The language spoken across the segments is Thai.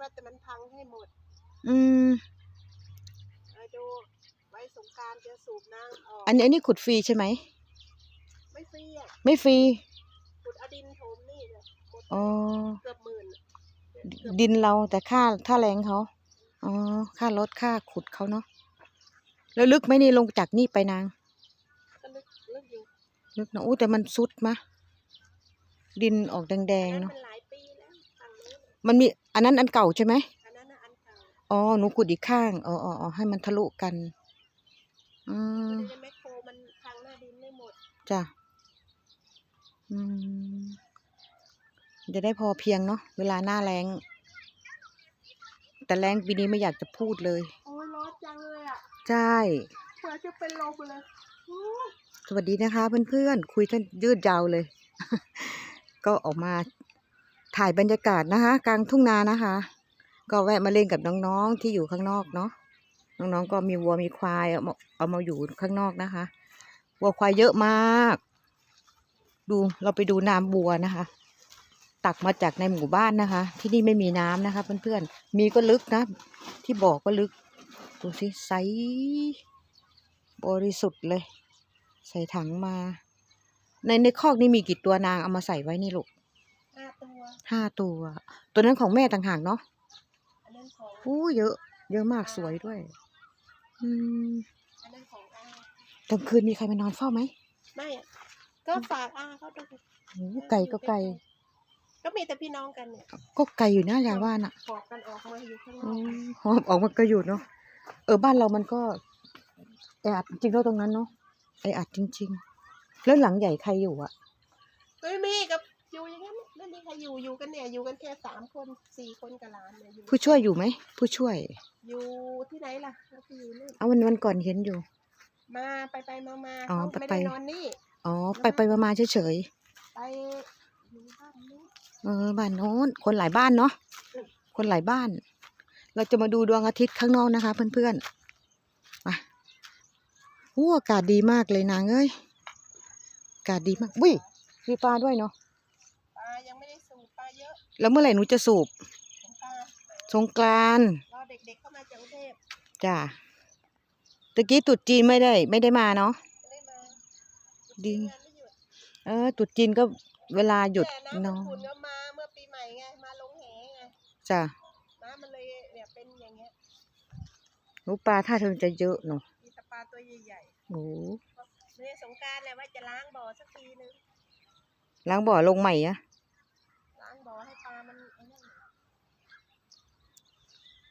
ว่าแต่มันพังให้หมดอืมเอาดูไว้สงกรารจะสูบน้ำออกอันนี้อันนี้ขุดฟรีใช่ไหม ไม่ฟรีอะไม่ฟรี ขุดเอาดินถมนี่เลยหมดอ๋อ เกือบหมื่นอะเกือบดินเราแต่ค่าค่าแรงเขา อ๋อ ค่ารถค่าขุดเขาเนาะ แล้วลึกไหมนี่ลงจากนี่ไปนาง ก็ลึกลึกอยู่ลึกนะอู้แต่มันซุดมะ ดินออกแดงๆอันนั้นเนาะ มันหลายปีแล้วฝั่งนู้น มันมีอันนั้นอันเก่าใช่ไหมอันนั้นน่ะอันเก่าอ๋อหนูขุดอีกข้างอ๋ออ๋ออ๋อให้มันทะลุกัน อืมแต่ในแมคโครมันพังหน้าดินไม่หมด จ้ะอืมจะได้พอเพียงเนาะเวลาหน้าแรง แต่แรงปีนี้ไม่อยากจะพูดเลย โอ้ยร้อนจังเลยอะใช่ เผื่อจะเป็นลมเลยโอ้ยสวัสดีนะคะเพื่อนๆ คุยกันยืดยาวเลย ก็ออกมา ถ่ายบรรยากาศนะคะ กลางทุ่งนานะคะ ก็แวะมาเล่นกับน้องๆที่อยู่ข้างนอกเนาะน้องๆก็มีวัวมีควายเอามาเอามาอยู่ข้างนอกนะคะ วัวควายเยอะมาก ดูเราไปดูน้ำบัวนะคะ ตักมาจากในหมู่บ้านนะคะ ที่นี่ไม่มีน้ำนะคะเพื่อนๆมีก็ลึกนะ ที่บ่อก็ลึกดูสิใสบริสุทธิ์เลย ใส่ถังมา ในในคอกนี่มีกี่ตัวนางเอามาใส่ไว้นี่ลูก ห้าตัวห้าตัว ตัวนั้นของแม่ต่างหากเนาะอันนั้นของอู้เยอะ เยอะมากสวยด้วย อืมอันนั้นของอากลางคืนมีใครมานอนเฝ้าไหมไม่อะก็ฝากอาเขาด้วยโอ้ไก่ก็ไก่ก็มีแต่พี่น้องกันเนี่ยก็ไก่อยู่นะยายว่าน่ะหอบกันออกมาอยู่ข้างนอือกมหอบออกมาก็อยู่เนาะเออบ้านเรามันก็แออัดจริงๆแล้วตรงนั้นเนาะไออัดจริง ๆ แล้วหลังใหญ่ใครอยู่อะ ไม่มีกับอยู่อย่างนั้นไม่มีใคร อยู่อยู่กันเนี่ยอยู่กันแค่สามคนสี่คนกับหลานเนี่ยอยู่ผู้ช่วยอยู่ไหม ผู้ช่วย อยู่ที่ไหนล่ะก็คืออยู่นู่นเอาวันวันก่อนเห็นอยู่ มาไปไปมามาอ๋อเขาไปไม่ไปได้นอนนี่ อ๋อ ไปไปมามาเฉยไปอยู่บ้านนู้นๆเออบ้านโน้นคนหลายบ้านเนาะคนหลายบ้าน เราจะมาดูดวงอาทิตย์ข้างนอกนะคะ เพื่อนๆมาอู้อากาศดีมากเลยนางเอ้ยอากาศดีมากวิมีปลาด้วยเนาะ แล้วเมื่อไหร่หนูจะสูบของปลาสงกรานต์รอเด็กๆเข้ามาจากกรุงเทพจ้ะตะกี้ตรุดจีนไม่ได้ ไม่ได้มาเนาะ ไม่ได้มาดี งานไม่หยุดเออตรุดจีนก็เวลาหยุดแต่น้ำเนาะขุ่นก็มาเมื่อปีใหม่ไงมาลงแหไงจ้ะน้ำมันเลยเนี่ยเป็นอย่างเงี้ยหนูปลาถ้าเธอจะเยอะเนาะมีแต่ปลาตัวใหญ่โอ้ๆเนี่ยสงกรารแหละว่าจะล้างบ่อสักทีนึงล้างบ่อลงใหม่อะล้าง บ่อให้ปลา มันไอ้นั่น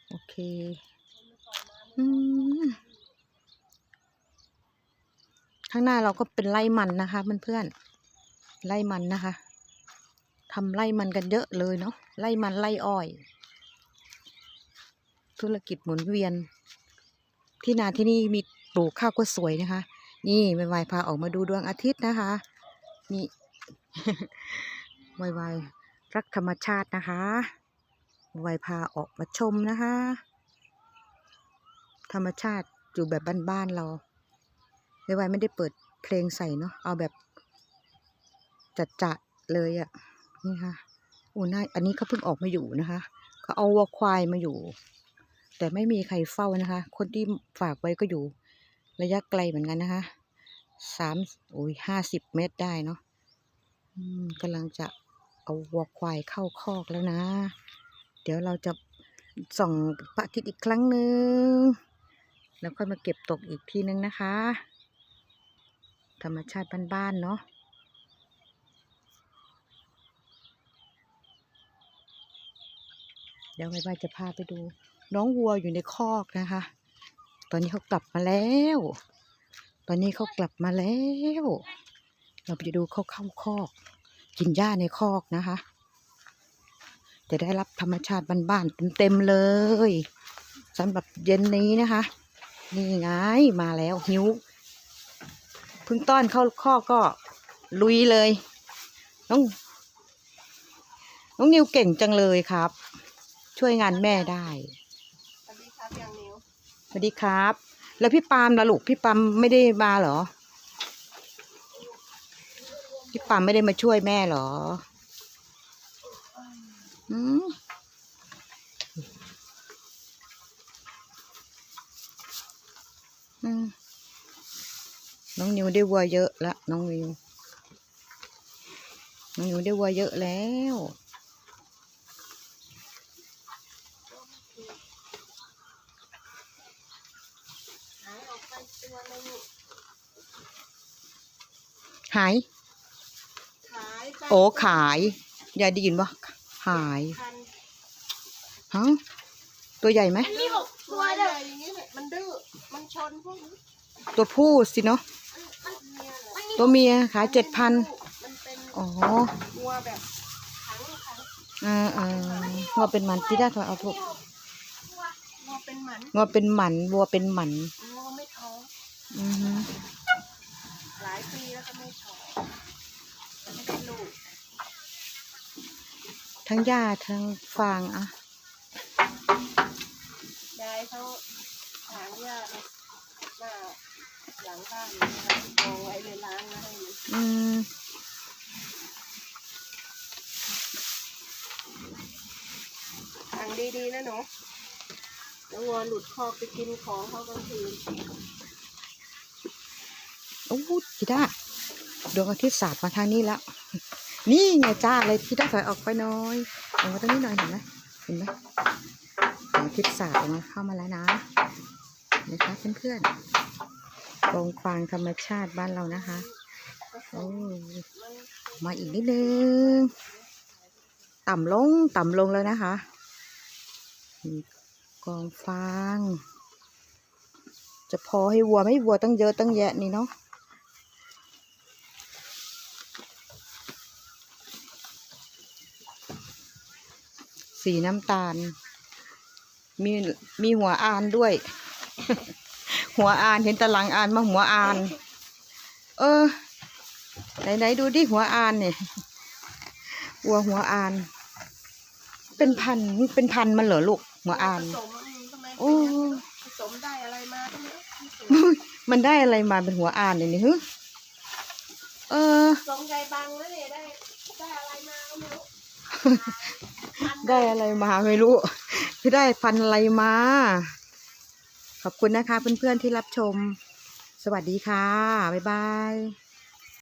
โอเคมันปล่อยน้ำอืมข้างหน้าเราก็เป็นไร่มันนะคะเพื่อนๆไร่มันนะคะทำไร่มันกันเยอะเลยเนาะไร่มันไร่อ้อย ธุรกิจหมุนเวียน ที่นาที่นี่มีปลูกข้าวก็สวยนะคะ นี่ไวๆพาออกมาดูดวงอาทิตย์นะคะ นี่ไวๆ รักธรรมชาตินะคะไวพาออกมาชมนะคะ ธรรมชาติอยู่แบบบ้านๆเราไวๆไม่ได้เปิดเพลงใส่เนาะเอาแบบจัดๆเลยอะ่ะนี่ค่ะอ้น่าอันนี้เขาเพิ่งออกมาอยู่นะคะเขาเอาวัวควายมาอยู่ แต่ไม่มีใครเฝ้านะคะ คนที่ฝากไว้ก็อยู่ ระยะไกลเหมือนกันนะคะสามโอ้ยห้าสิบเมตรได้เนาะกำลังจะ เอาวัวควายเข้าคอกแล้วนะ เดี๋ยวเราจะส่องพระอาทิตย์อีกครั้งหนึ่งแล้วค่อยมาเก็บตกอีกทีนึงนะคะ ธรรมชาติบ้านๆเนาะเดี๋ยวไว้ว่าจะพาไปดู น้องวัวอยู่ในคอกนะคะ ตอนนี้เขากลับมาแล้ว ตอนนี้เขากลับมาแล้ว เราไปดูเขาเข้าคอก กินหญ้าในคอกนะคะ จะได้รับธรรมชาติบ้านๆเต็มๆเลยสำหรับเย็นนี้นะคะ นี่ไงมาแล้วหิวเพึ่งต้อนเข้าคอกก็ลุยเลย น้อง น้องนิวเก่งจังเลยครับ ช่วยงานแม่ได้สวัสดีครับอย่างนิ้วสวัสดีครับ แล้วพี่ปาล์มล่ะลูกพี่ปาล์มไม่ได้มาเหรอี่ปามไม่ได้มาช่วยแม่หรออืมน้องนิวได้วัวเยอะละน้องวิว น้องนิวได้วัวเยอะแล้วหาย โอ้ขายยายได้ยินปะหายพันฮะตัวใหญ่ไหม มีหกตัวใหญ่อย่างนี้แหละมันดื้อ มันชนพวกนี้ตัวผู้สิเนาะมันเมียเหรอตัวเมียขายเจ็ดพันมันเป็นอ๋อวัวแบบขังขังเอ่าอ่าวัวเป็นหมันที่ได้ถอยเอาถูกวัวเป็นหมันวัวเป็นหมันวัวเป็นหมันวัวไม่ท้องอือฮึ หลายปีแล้วก็ไม่ท้องไม่ได้ลูก ทั้งหญ้าทั้งฟางอะยายเขาถางหญ้าหน้าหลังบ้านนะคะกองไว้เลยล้างมาให้มันอืมทางดีๆนะหนูแล้ววัวหลุดคอกไปกินของเขากลางคืนโอ้จิด้าดวงอาทิตย์สาดมาทางนี้แล้ว นี่ไงจ้าเลยจิด้าถอยออกไปน้อยออกมาตรงนี้หน่อยเห็นไหมเห็นไหมดวงอาทิตย์สาดออกมาเข้ามาแล้วนะนะคะเพื่อนๆกองฟางธรรมชาติบ้านเรานะคะโอ้มาอีกนิดนึง ต่ำลงต่ำลงแล้วนะคะกองฟาง จะพอให้วัวไม่วัวตั้งเยอะตั้งแยะนี่เนาะ สีน้ำตาล มีมีหัวอานด้วย หัวอานเห็นตะลังอานมาหัวอาน เออ ไหนไหนดูดิหัวอานเนี่ยวัวหัวอาน เป็นพันธุ์เป็นพันธุ์มันเหรอลูกหัวอานผสมอืมทำไมโอ้ผสมได้อะไรมาก็ไม่รู้มันได้อะไรมาเป็นหัวอานเนี่ยนี่ฮึเออผสมไก่บังแล้วเนี่ยได้ได้อะไรมาก็ไม่รู้ ได้อะไรมาไม่รู้คือได้ฟันอะไรมา ขอบคุณนะคะเพื่อนๆที่รับชม สวัสดีค่ะ บ๊ายบาย